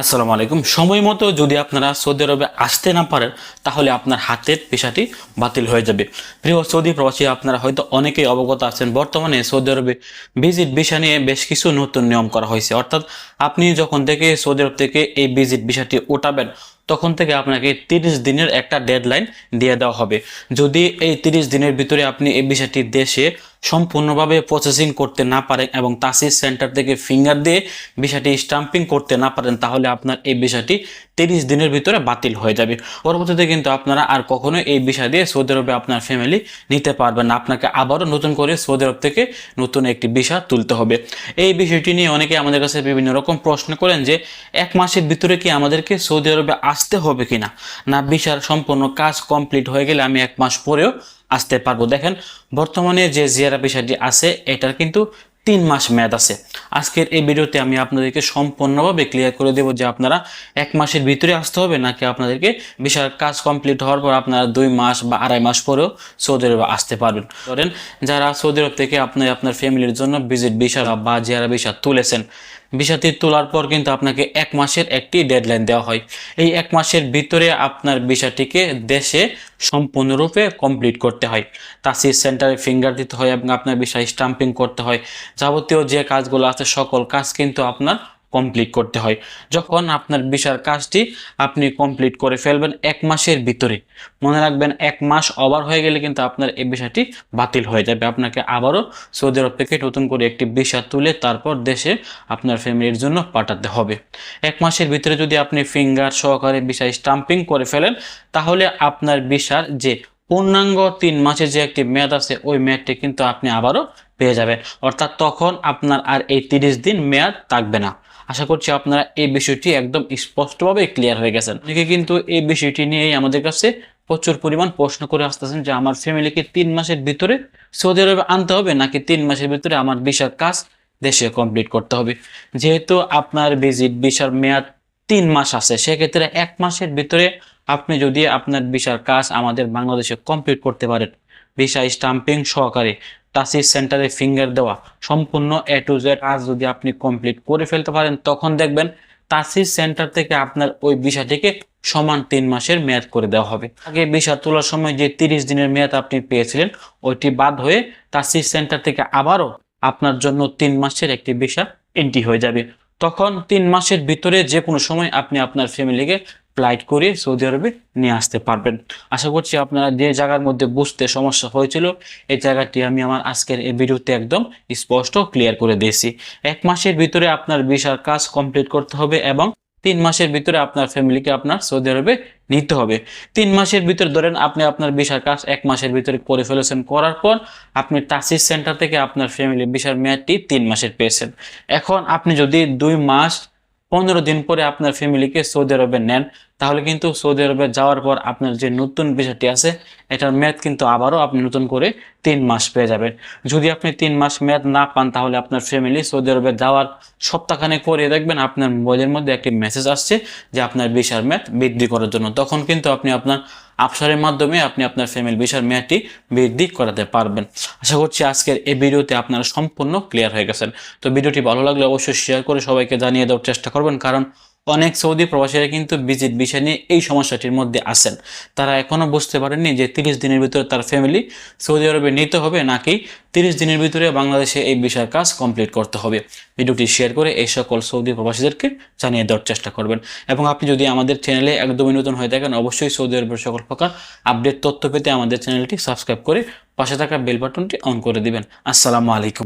আসসালামু আলাইকুম। সময় মতো যদি আপনারা সৌদি আরবে আসতে না পারেন, তাহলে আপনার হাতের পেশাটি বাতিল হয়ে যাবে। প্রিয় সৌদি প্রবাসী, আপনারা হয়তো অনেকেই অবগত আছেন, বর্তমানে সৌদি আরবে ভিজিট ভিসা নিয়ে বেশ কিছু নতুন নিয়ম করা হয়েছে। অর্থাৎ আপনি যখন থেকে সৌদি আরব থেকে এই ভিজিট ভিসাটি ওঠাবেন তখন থেকে আপনাকে তিরিশ দিনের একটা ডেডলাইন দিয়ে দেওয়া হবে। যদি এই তিরিশ দিনের ভিতরে আপনি এই বিষয়টি দেশে সম্পূর্ণভাবে প্রসেসিং করতে না পারেন এবং তাসিস সেন্টার থেকে ফিঙ্গার দিয়ে বিষয়টি স্টাম্পিং করতে না পারেন, তাহলে আপনার এই বিষয়টি তিরিশ দিনের ভিতরে বাতিল হয়ে যাবে। পরবর্তীতে কিন্তু আপনারা আর কখনো এই বিষয় দিয়ে সৌদি আরবে আপনার ফ্যামিলি নিতে পারবেন না। আপনাকে আবারও নতুন করে সৌদি আরব থেকে নতুন একটি ভিসা তুলতে হবে। এই বিষয়টি নিয়ে অনেকে আমাদের কাছে বিভিন্ন রকম প্রশ্ন করেন যে, এক মাসের ভিতরে কি আমাদেরকে সৌদি আরবে আসতে হবে কিনা? না, ভিসার সম্পূর্ণ কাজ কমপ্লিট হয়ে গেলে আমি এক মাস পরেও আসতে পারব। দেখেন, বর্তমানে যে জিয়ারা বিষয়টি আছে, এটার কিন্তু তিন মাস মেয়াদ আছে। আজকের এই ভিডিওতে আমি আপনাদেরকে সম্পূর্ণভাবে ক্লিয়ার করে দেবো যে আপনারা এক মাসের ভিতরে আসতে হবে নাকি আপনাদেরকে বিশাল কাজ কমপ্লিট হওয়ার পর আপনারা দুই মাস বা আড়াই মাস পরেও সৌদি আরবে আসতে পারবেন। ধরেন, যারা সৌদি আরব থেকে আপনি আপনার ফ্যামিলির জন্য ভিজিট ভিসা বা জিয়ারা ভিসা তুলেছেন ভিসাটি তোলার পর কিন্তু আপনাকে এক মাসের একটি ডেডলাইন দেওয়া হয়। এই এক মাসের ভিতরে আপনার ভিসাটিকে দেশে সম্পূর্ণরূপে কমপ্লিট করতে হয়। তাসির সেন্টারে ফিঙ্গার দিতে হয় এবং আপনার ভিসা স্টাম্পিং করতে হয়। যাবতীয় যে কাজগুলো আছে, সকল কাজ কিন্তু আপনার কমপ্লিট করতে হয়। যখন আপনার ভিসার কাজটি আপনি কমপ্লিট করে ফেলবেন এক মাসের ভিতরে। মনে রাখবেন এক মাস ওভার হয়ে গেলে কিন্তু আপনার এই বিষয়টি বাতিল হয়ে যাবে। আপনাকে আবারও সৌদি আরব থেকে নতুন করে একটি ভিসা তুলে তারপর দেশে আপনার ফ্যামিলির জন্য পাঠাতে হবে। এক মাসের ভিতরে যদি আপনি ফিঙ্গার সহকারে ভিসা স্টাম্পিং করে ফেলেন, তাহলে আপনার ভিসার যে পূর্ণাঙ্গ তিন মাসের যে একটি মেয়াদ আছে, ওই মেয়াদটি কিন্তু আপনি আবারও পেয়ে যাবেন। অর্থাৎ তখন আপনার আর এই তিরিশ দিন মেয়াদ থাকবে না। আশা করছি আপনারা এই বিষয়টি একদম স্পষ্টভাবে ক্লিয়ার হয়ে গেছেন। অনেকে কিন্তু এই বিষয়টি নিয়েই আমাদের কাছে প্রচুর পরিমাণ প্রশ্ন করে আসতেছেন যে আমার ফ্যামিলিকে তিন মাসের ভিতরে সৌদি আরবে আনতে হবে নাকি তিন মাসের ভিতরে আমার ভিসার কাজ দেশে কমপ্লিট করতে হবে? যেহেতু আপনার ভিজিট ভিসার মেয়াদ তিন মাস আছে, সেক্ষেত্রে এক মাসের ভিতরে আপনি যদি আপনার ভিসার কাজ আমাদের বাংলাদেশে কমপ্লিট করতে পারেন ভিসা স্টাম্পিং সহকারে টাসিস সেন্টারে ফিঙ্গার দেওয়া সম্পূর্ণ এ টু জেড আজ যদি আপনি কমপ্লিট করে ফেলতে পারেন, তখন দেখবেন তাসিস সেন্টার থেকে আপনার ওই ভিসাটিকে সমান তিন মাসের মেয়াদ করে দেওয়া হবে। আগে ভিসা তোলার সময় যে তিরিশ দিনের মেয়াদ আপনি পেয়েছিলেন, ওইটি বাদ হয়ে তাসিস সেন্টার থেকে আবারও আপনার জন্য তিন মাসের একটি ভিসা এন্ট্রি হয়ে যাবে। তখন তিন মাসের ভিতরে যে কোনো সময় আপনি আপনার ফ্যামিলিকে ফ্লাইট করে সৌদি আরবে নিয়ে আসতে পারবেন। আশা করছি আপনারা যে জায়গার মধ্যে বুঝতে সমস্যা হয়েছিল, এই জায়গাটি আমি আমার আজকের এই ভিডিওতে একদম স্পষ্ট ক্লিয়ার করে দিয়েছি। এক মাসের ভিতরে আপনার ভিসার কাজ কমপ্লিট করতে হবে এবং তিন মাসের ভিতরে আপনার ফ্যামিলিকে আপনার সৌদি আরবে নিতে হবে। তিন মাসের ভিতরে ধরেন আপনি আপনার ভিসার কাজ এক মাসের ভিতরে করে ফেলেছেন, করার পর আপনি তাসিস সেন্টার থেকে আপনার ফ্যামিলি ভিসার মেয়াদটি তিন মাসের পেয়েছেন। এখন আপনি যদি দুই মাস পনেরো দিন পরে আপনার ফ্যামিলিকে সৌদি আরবে নেন, তাহলে কিন্তু সৌদি আরবে যাওয়ার পর আপনার যে নতুন ভিসাটি আছে, এটার মেয়াদ কিন্তু আবারও আপনি নতুন করে তিন মাস পেয়ে যাবেন। যদি আপনি তিন মাস মেয়াদ না পান, তাহলে আপনার ফ্যামিলি সৌদি আরবে যাওয়ার সপ্তাহখানে করে দেখবেন আপনার মোবাইলের মধ্যে একটি মেসেজ আসছে যে আপনার ভিসার মেয়াদ বৃদ্ধি করার জন্য। তখন কিন্তু আপনি আপনার আফসারের মাধ্যমে আপনি আপনার ফ্যামিলি ভিসার মেয়াদটি বৃদ্ধি করাতে পারবেন। আশা করছি আজকের এই ভিডিওতে আপনারা সম্পূর্ণ ক্লিয়ার হয়ে গেছেন। তো ভিডিওটি ভালো লাগলে অবশ্যই শেয়ার করে সবাইকে জানিয়ে দেওয়ার চেষ্টা করবেন। কারণ অনেক সৌদি প্রবাসীরা কিন্তু ভিজিট বিষয় নিয়ে এই সমস্যাটির মধ্যে আছেন। তারা এখনও বুঝতে পারেননি যে তিরিশ দিনের ভিতরে তার ফ্যামিলি সৌদি আরবে নিতে হবে নাকি তিরিশ দিনের ভিতরে বাংলাদেশে এই বিষয়ের কাজ কমপ্লিট করতে হবে। ভিডিওটি শেয়ার করে এই সকল সৌদি প্রবাসীদেরকে জানিয়ে দেওয়ার চেষ্টা করবেন। এবং আপনি যদি আমাদের চ্যানেলে একদমই নতুন হয়ে থাকেন, অবশ্যই সৌদি আরবের সকল প্রকার আপডেট তথ্য পেতে আমাদের চ্যানেলটি সাবস্ক্রাইব করে পাশে থাকা বেল বাটনটি অন করে দিবেন। আসসালামু আলাইকুম।